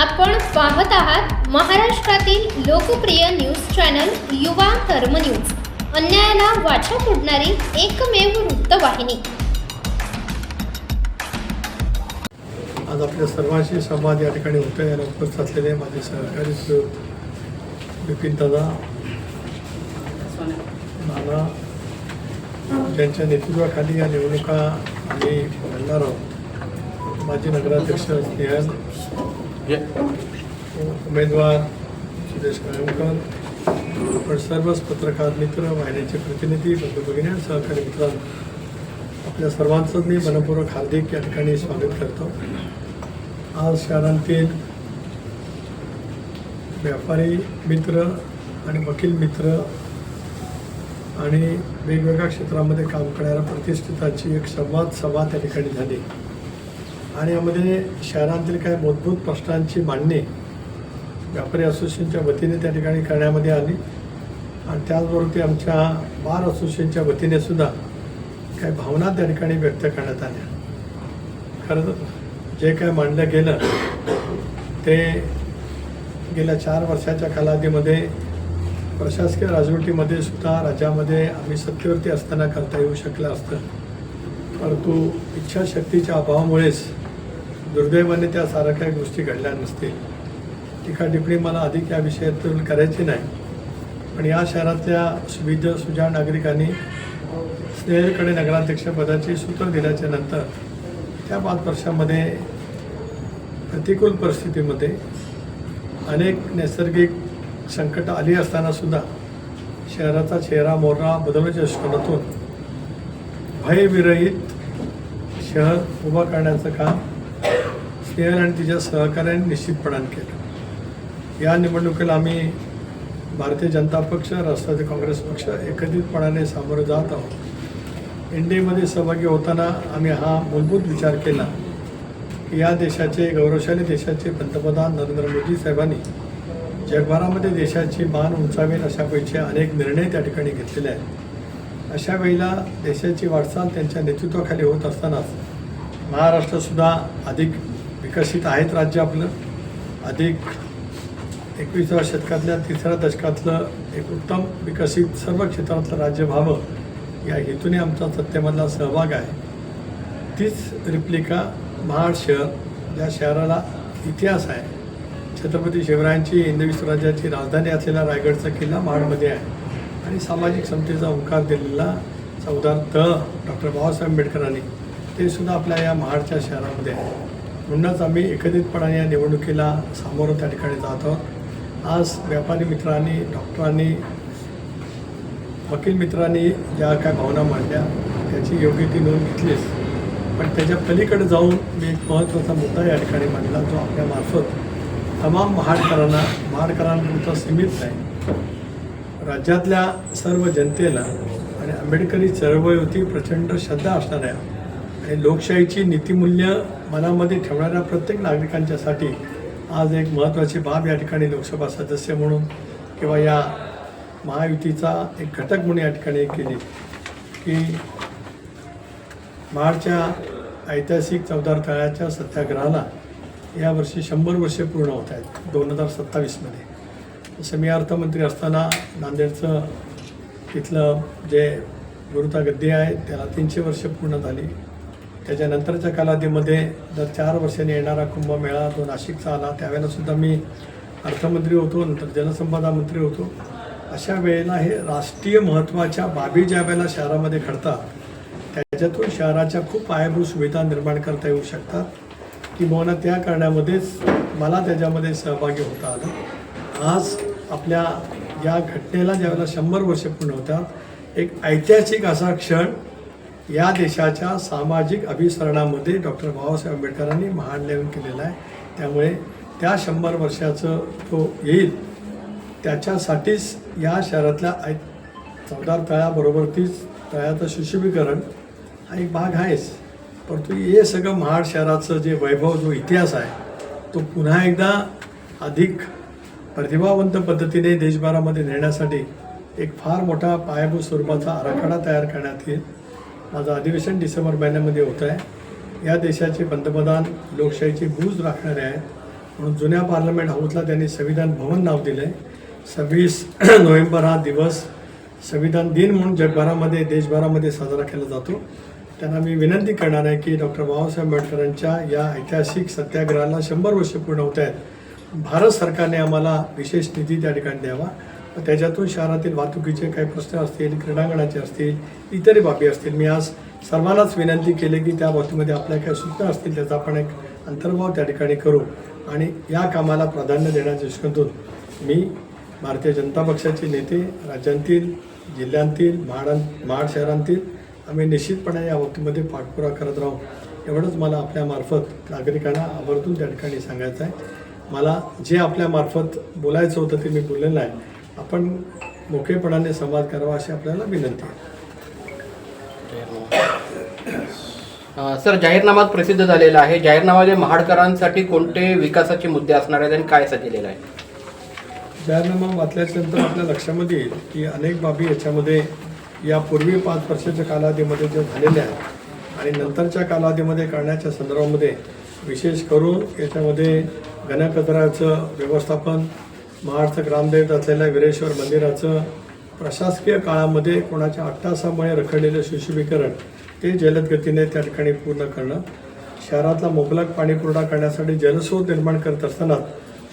आपण पाहत आहात महाराष्ट्रातील लोकप्रिय न्यूज चॅनल युवा कर्म न्यूज. अन्यायाला वाचा फोडणारी एकमेव वृत्तवाहिनी. आज आपल्या सर्वांशी संवाद या ठिकाणी होतो याला उपस्थित असलेले माझे सहकारी सु. बिपिन दादा नाना ज्यांच्या नेतृत्वाखाली या निवडणुका आम्ही घडणार आहोत. माजी नगराध्यक्ष स्नेहल उमेदवार सुदेश कळमकर आपण सर्वच पत्रकार मित्र वाहिनीचे प्रतिनिधी बंधू भगिनी सहकारी मित्रांनो आपल्या सर्वांचं मी मनपूर्वक हार्दिक या ठिकाणी स्वागत करतो. आज शहरांतील व्यापारी मित्र आणि वकील मित्र आणि वेगवेगळ्या क्षेत्रामध्ये काम करणाऱ्या प्रतिष्ठितांची एक संवाद सभा त्या ठिकाणी झाली. आणि यामध्ये शहरांतील काही मूलभूत प्रश्नांची मांडणी व्यापारी असोसिएशनच्या वतीने त्या ठिकाणी करण्यामध्ये आली. आणि त्याचबरोबर ते आमच्या बार असोसिएशनच्या वतीने सुद्धा काही भावना त्या ठिकाणी व्यक्त करण्यात आल्या. खरं जे काय मांडलं गेलं ते गेल्या चार वर्षाच्या कालावधीमध्ये प्रशासकीय राजवटीमध्ये सुद्धा राज्यामध्ये आम्ही सत्तेवरती असताना करता येऊ शकलं असतं. परंतु इच्छाशक्तीच्या अभावामुळेच दुर्दैवाने त्या साऱ्या काही गोष्टी घडल्या नसतील. टीका टिप्पणी मला अधिक या विषयातून करायची नाही. पण या शहरातल्या सुविध सुजाण नागरिकांनी स्नेहकडे नगराध्यक्षपदाची सूत्र दिल्याच्या नंतर त्या पाच वर्षामध्ये प्रतिकूल परिस्थितीमध्ये अनेक नैसर्गिक संकट आली असताना सुद्धा शहराचा चेहरा मोहरा बदलण्याच्या दृष्टिकोनातून भयविरहित शहर उभं करण्याचं काम केएल आणि तिच्या सहकार्याने निश्चितपणाने केलं. या निवडणुकीला आम्ही भारतीय जनता पक्ष राष्ट्रवादी काँग्रेस पक्ष एकत्रितपणाने सामोरं जात आहोत. एनडीएमध्ये सहभागी होताना आम्ही हा मूलभूत विचार केला की या देशाचे गौरवशाली देशाचे पंतप्रधान नरेंद्र मोदी साहेबांनी जगभरामध्ये देशाची मान उंचावेल अशापैकी अनेक निर्णय त्या ठिकाणी घेतलेले आहेत. अशा वेळेला देशाची वाटचाल त्यांच्या नेतृत्वाखाली होत असतानाच महाराष्ट्रसुद्धा अधिक विकसित आहेत राज्य आपलं. अधिक एकविसाव्या शतकातल्या तिसऱ्या दशकातलं एक उत्तम विकसित सर्व क्षेत्रातलं राज्य व्हावं या हेतूने आमचा सत्तेमधला सहभाग आहे. तीच रिप्लिका महाड शहर ज्या शहराला इतिहास आहे. छत्रपती शिवरायांची हिंदवी स्वराज्याची राजधानी असलेला रायगडचा किल्ला महाडमध्ये आहे. आणि सामाजिक समतेचा ओंकार दिलेला चौदार तळ डॉक्टर बाबासाहेब आंबेडकरांनी ते सुद्धा आपल्या या महाडच्या शहरामध्ये आहे. म्हणूनच आम्ही एकत्रितपणाने या निवडणुकीला सामोरं त्या ठिकाणी जात आहोत. आज व्यापारी मित्रांनी डॉक्टरांनी वकील मित्रांनी ज्या काय भावना मांडल्या त्याची योग्य ती नोंद घेतलीच. पण त्याच्या पलीकडे जाऊन मी एक महत्त्वाचा मुद्दा या ठिकाणी मांडला जो आपल्यामार्फत तमाम महाडकरांना महाडकरांपुरता सीमित नाही. राज्यातल्या सर्व जनतेला आणि आंबेडकरी चळवळीवरती प्रचंड श्रद्धा असणाऱ्या लोकशाहीची नीतिमूल्य मनामध्ये ठेवणाऱ्या प्रत्येक नागरिकांच्यासाठी आज एक महत्त्वाची बाब या ठिकाणी लोकसभा सदस्य म्हणून किंवा या महायुतीचा एक घटक म्हणून या ठिकाणी केली की महाडच्या ऐतिहासिक चौदार तळ्याच्या सत्याग्रहाला यावर्षी शंभर वर्षे पूर्ण होत आहेत दोन हजार सत्तावीसमध्ये. जसं मी अर्थमंत्री असताना नांदेडचं तिथलं जे गुरुता गद्दी आहे त्याला तीनशे वर्ष पूर्ण झाली. त्याच्यानंतरच्या कालावधीमध्ये जर चार वर्षांनी येणारा कुंभमेळा तो नाशिकचा आला त्यावेळेलासुद्धा मी अर्थमंत्री होतो नंतर जलसंपदा मंत्री होतो. अशा वेळेला हे राष्ट्रीय महत्त्वाच्या बाबी ज्या वेळेला शहरामध्ये घडतात त्याच्यातून शहराच्या खूप पायाभूत सुविधा निर्माण करता येऊ शकतात. किंबहुना त्या करण्यामध्येच मला त्याच्यामध्ये सहभागी होता आलं. आज आपल्या या घटनेला ज्यावेळेला शंभर वर्ष पूर्ण होतात एक ऐतिहासिक असा क्षण या देशाच्या सामाजिक अभिसरणामध्ये डॉक्टर बाबासाहेब आंबेडकरांनी महाड लेवून केलेला आहे. त्यामुळे त्या शंभर वर्षाचं तो येईल त्याच्यासाठीच या शहरातल्या ऐ चौदार तळ्याबरोबर तीच तळ्याचं सुशोभीकरण हा एक भाग आहेच. परंतु हे सगळं महाड शहराचं जे वैभव जो इतिहास आहे तो पुन्हा एकदा अधिक प्रतिभावंत पद्धतीने देशभरामध्ये नेण्यासाठी एक फार मोठा पायाभूत स्वरूपाचा आराखडा तयार करण्यात येईल. माझं अधिवेशन डिसेंबर महिन्यामध्ये होत आहे. या देशाचे पंतप्रधान लोकशाहीची बूज राखणारे आहेत. म्हणून जुन्या पार्लमेंट हाऊसला त्यांनी संविधान भवन नाव दिलं आहे सव्वीस नोव्हेंबर हा दिवस संविधान दिन म्हणून जगभरामध्ये देशभरामध्ये साजरा केला जातो. त्यांना मी विनंती करणार आहे की डॉक्टर बाबासाहेब आंबेडकरांच्या या ऐतिहासिक सत्याग्रहाला शंभर वर्ष पूर्ण होत आहेत. भारत सरकारने आम्हाला विशेष निधी त्या ठिकाणी द्यावा. त्याच्यातून शहरातील वाहतुकीचे काही प्रश्न असतील क्रीडांगणाचे असतील इतरही बाबी असतील. मी आज सर्वांनाच विनंती केली की त्या बाबतीमध्ये आपल्या काही सूचना असतील त्याचा आपण एक अंतर्भाव त्या ठिकाणी करू आणि या कामाला प्राधान्य देण्याच्या दृष्टीतून मी भारतीय जनता पक्षाचे नेते राज्यांतील जिल्ह्यांतील महाडा महाड शहरांतील आम्ही निश्चितपणे या बाबतीमध्ये पाठपुरा करत राहू. एवढंच मला आपल्यामार्फत नागरिकांना आवर्जून त्या ठिकाणी सांगायचं आहे. मला जे आपल्यामार्फत बोलायचं होतं ते मी बोललेलं आहे आपण मोकळेपणाने संवाद करावा अशी आपल्याला विनंती आहे. सर जाहीरनामा प्रसिद्ध झालेला आहे. जाहीरनामामध्ये महाडकरांसाठी कोणते विकासाचे मुद्दे असणार आहेत आणि काय सजलेलं आहे? जाहीरनामा वाचल्याच्यानंतर आपल्या लक्षामध्ये येईल की अनेक बाबी याच्यामध्ये यापूर्वी पाच वर्षाच्या कालावधीमध्ये जे झालेल्या आहेत आणि नंतरच्या कालावधीमध्ये करण्याच्या संदर्भामध्ये विशेष करून याच्यामध्ये घनकचऱ्याचं व्यवस्थापन महार्थ ग्रामदेवत असलेल्या विरेश्वर मंदिराचं प्रशासकीय काळामध्ये कोणाच्या अट्टासामुळे रखडलेलं सुशोभीकरण ते जलद गतीने त्या ठिकाणी पूर्ण करणं शहरातला मुबलक पाणीपुरवठा करण्यासाठी जलस्रोत निर्माण करत असताना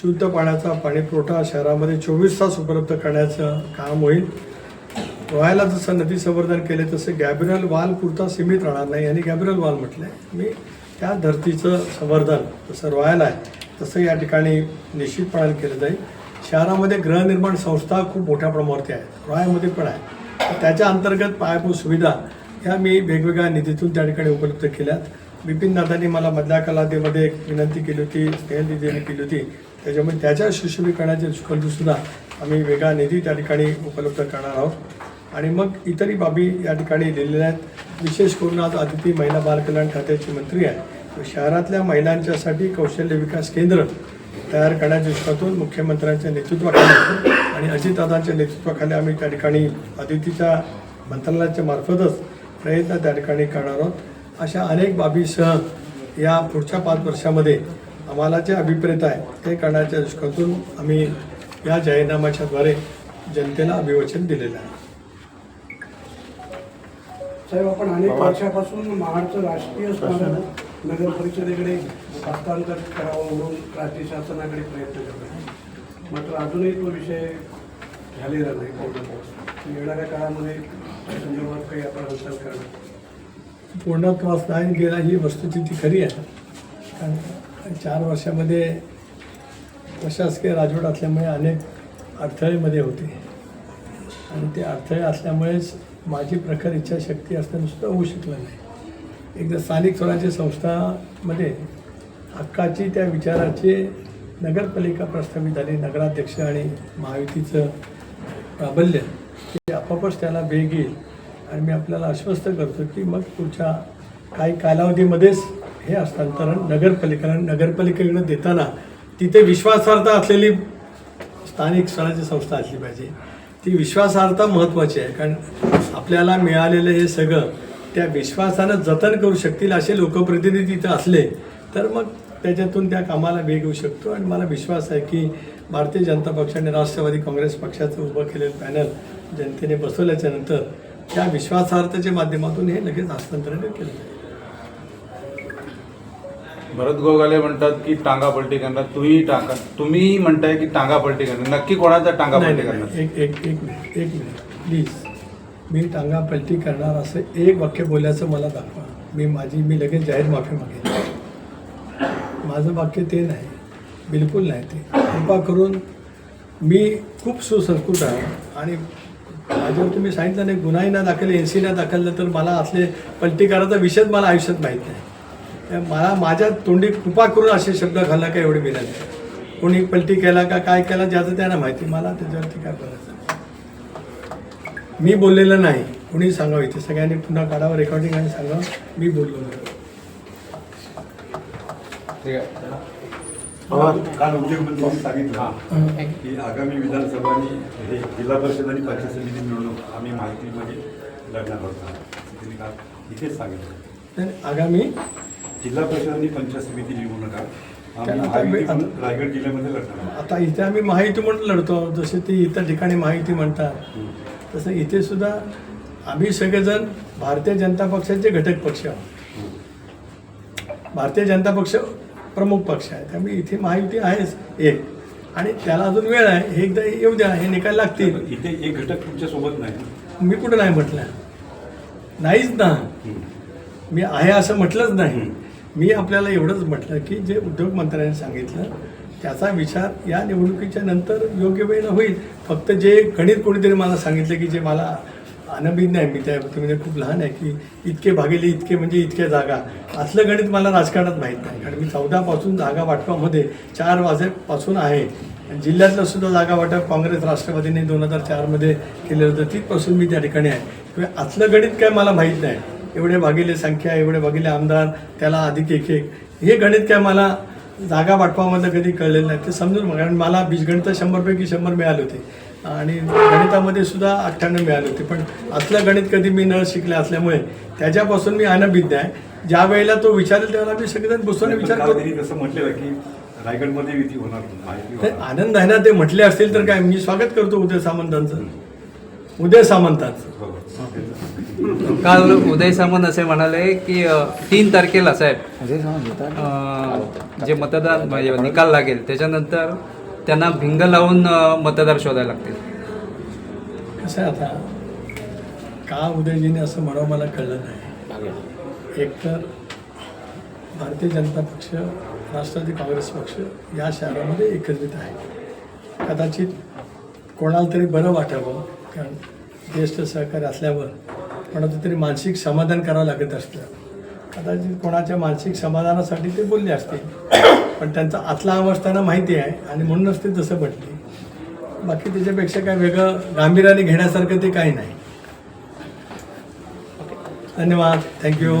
शुद्ध पाण्याचा पाणीपुरवठा शहरामध्ये चोवीस तास उपलब्ध करण्याचं काम होईल. रोहायला जसं नदी संवर्धन केले तसं गॅब्रियल वाल पुरता सीमित राहणार नाही. आणि गॅब्रियल वाल म्हटलं आहे मी त्या धर्तीचं संवर्धन जसं रोहायला आहे तसं या ठिकाणी निश्चितपणाने केलं जाईल. शहरामध्ये गृहनिर्माण संस्था खूप मोठ्या प्रमाणावरती आहेत रॉयामध्ये पण आहे. त्याच्या अंतर्गत पायाभूत सुविधा ह्या मी वेगवेगळ्या निधीतून त्या ठिकाणी उपलब्ध केल्यात. बिपिन दादांनी मला मधल्या कलादेमध्ये एक विनंती केली होती स्नेहल निधीने केली होती. त्याच्यामुळे त्याच्या सुशोभीकरणाच्या सुद्धा आम्ही वेगळा निधी त्या ठिकाणी उपलब्ध करणार आहोत. आणि मग इतरही बाबी या ठिकाणी लिहिलेल्या आहेत. विशेष करून आज अदिती महिला बालकल्याण खात्याची मंत्री आहे शहरातल्या महिलांच्यासाठी कौशल्य विकास केंद्र तयार करण्याच्या दृष्टीतून मुख्यमंत्र्यांच्या नेतृत्वाखाली आणि अजितदादांच्या नेतृत्वाखाली आम्ही त्या ठिकाणी आदितीच्या मंत्रालयाच्या मार्फतच प्रयत्न त्या ठिकाणी करणार आहोत. अशा अनेक बाबीसह या पुढच्या पाच वर्षामध्ये आम्हाला जे अभिप्रेत आहे ते करण्याच्या दृष्टीकोनातून आम्ही या जाहीरनाम्याच्याद्वारे जनतेला अभिवचन दिलेलं आहे. साहेब आपण अनेक वर्षापासून महाडचं राष्ट्रीय स्मारक नगर परिषदेकडे हस्तांतरित करावं म्हणून राज्य शासनाकडे प्रयत्न करत आहे. मात्र अजूनही तो विषय झालेला नाही पूर्णत्वास येणाऱ्या काळामध्ये त्या संदर्भात काही आपण हालचाल करणार पूर्णा क्रॉस लाईन गेला ही वस्तुस्थिती खरी आहे. कारण चार वर्षामध्ये प्रशासकीय राजवट असल्यामुळे अनेक अडथळेमध्ये होते. आणि ते अडथळे असल्यामुळेच माझी प्रखर इच्छाशक्ती असल्यानं सुद्धा होऊ शकलं नाही. एकदा स्थानिक स्वराज्य संस्थामध्ये हक्काची त्या विचाराची नगरपालिका प्रस्थापित झाली नगराध्यक्ष आणि महायुतीचं प्राबल्य. ते आपापच त्याला वेग येईल. आणि मी आपल्याला आश्वस्त करतो की मग पुढच्या काही कालावधीमध्येच हे हस्तांतरण नगरपालिकेला नगरपालिकेकडे देताना तिथे विश्वासार्हता असलेली स्थानिक स्वराज्य संस्था असली पाहिजे. ती विश्वासार्हता महत्त्वाची आहे. कारण आपल्याला मिळालेलं हे सगळं त्या विश्वासानं जतन करू शकतील असे लोकप्रतिनिधी तिथं असले तर मग त्याच्यातून त्या कामाला वेग येऊ शकतो. आणि मला विश्वास आहे की भारतीय जनता पक्षाने राष्ट्रवादी काँग्रेस पक्षाचं उभं केलेलं पॅनल जनतेने बसवल्याच्या नंतर त्या विश्वासार्हतेच्या माध्यमातून हे लगेच हस्तांतरण केलं भरत गोगाले म्हणतात की टांगा पलटी करणार. तुम्ही टांगा तुम्ही म्हणताय की टांगा पलटी करणार. नक्की कोणाचा टांगा पलटी करणार? एक एक एक मिनिट एक मिनिट. प्लीज मी टांगा पलटी करणार असं एक वाक्य बोलायचं मला दाखवा. मी माझी मी लगेच जाहीर माफी मागेन. माझं वाक्य ते नाही बिलकुल नाही ते. कृपा करून मी खूप सुसंस्कृत आहे आणि माझ्यावर तुम्ही सांगितलं नाही गुन्हाही ना दाखल एन सी ना दाखल तर मला असले पलटीकाराचा विषयच मला आयुष्यात माहीत नाही. मला माझ्या तोंडी कृपा करून असे शब्द घालला का एवढे मिळाले नाही कोणी पलटी केला का काय केला ज्याचं त्यांना माहिती मला त्याच्यावरती काय बोलायचं? मी बोललेलं नाही कुणी सांगावं इथे. सगळ्यांनी पुन्हा काढावं रेकॉर्डिंग आणि सांगावं मी बोललो नाही. आहे काल उद्योगमंत्र्यांनी सांगितलं हं. की आगामी विधानसभा आणि हे जिल्हा परिषद आणि पंचायत समिती निवडणूक आम्ही माहितीमध्ये लढणार आहोत. त्यांनी काल इथेच सांगितलं. तर आगामी? जिल्हा परिषद आणि पंचायत समिती निवडणुका रायगड जिल्ह्यामध्ये लढणार आहोत. आता इथे आम्ही महायुती म्हणून लढतो जसे ते इतर ठिकाणी महायुती म्हणतात. तसं इथे सुद्धा आम्ही सगळेजण भारतीय जनता पक्षाचे घटक पक्ष आहोत. भारतीय जनता पक्ष प्रमुख पक्ष आहे. त्यामुळे इथे महायुती आहेच एक. आणि त्याला अजून वेळ आहे. हे एकदा येऊ द्या. हे निकाल लागतील. इथे एक घटक तुमच्यासोबत नाही. मी कुठं नाही म्हटलं? नाहीच ना. मी आहे असं म्हटलंच नाही. मी आपल्याला एवढंच म्हटलं की जे उद्योग मंत्र्यांनी सांगितलं त्याचा विचार या निवडणुकीच्या नंतर योग्य वेळेला होईल. फक्त जे गणित कोणीतरी मला सांगितलं की जे मला अनभिज्ञ आहे मी त्या म्हणजे खूप लहान आहे की इतके भागेले इतके म्हणजे इतक्या जागा. असलं गणित मला राजकारणात माहीत नाही कारण मी चौदापासून जागा वाटपामध्ये चार वाजेपासून आहे. जिल्ह्यातलं सुद्धा जागा वाटप काँग्रेस राष्ट्रवादीने दोन हजार चारमध्ये केलं होतं तिथपासून मी त्या ठिकाणी आहे. किंवा आतलं गणित काय मला माहीत नाही. एवढे भागिले संख्या एवढे भागिले आमदार त्याला अधिक एक एक. हे गणित काय मला जागा वाटपामधलं कधी कळलेलं नाही. ते समजून मग कारण मला बीजगणित शंभरपैकी शंभर मिळाले होते. आणि गणितामध्ये सुद्धा अठ्ठ्याण्णव मिळाले होते. पण असलं गणित कधी मी न शिकले असल्यामुळे त्याच्यापासून मी अनभिज्ञ आहे. ज्या वेळेला तो विचारेल त्यावेळेला मी सगळेजण बसून विचार काल करू. त्यांनी तसं म्हटलेलं की रायगडमध्ये युती होणार आनंद आहे ना ते म्हटले असतील तर काय? मी स्वागत करतो उदय सामंतांचं. उदय सामंतांचं. हो. काल उदय सामंत असे म्हणाले की तीन तारखेला साहेब जे मतदान म्हणजे निकाल लागेल त्याच्यानंतर त्यांना भिंग लावून मतदार शोधायला लागतील. कसं आहे आता? का उदयजीने असं म्हणावं मला कळलं नाही. एकतर भारतीय जनता पक्ष राष्ट्रवादी काँग्रेस पक्ष या शहरामध्ये एकत्रित आहे. कदाचित कोणाला तरी बरं वाटावं कारण ज्येष्ठ सहकारी असल्यावर कोणाचं तरी मानसिक समाधान करावं लागत असतं. कदाचित कोणाच्या मानसिक समाधानासाठी ते बोलले असतील. पण त्यांचा आतला आवाज त्यांना माहिती आहे आणि म्हणूनच ते तसं म्हटले. बाकी त्याच्यापेक्षा काय वेगळं गांभीर्याने घेण्यासारखं ते काही नाही. धन्यवाद. थँक्यू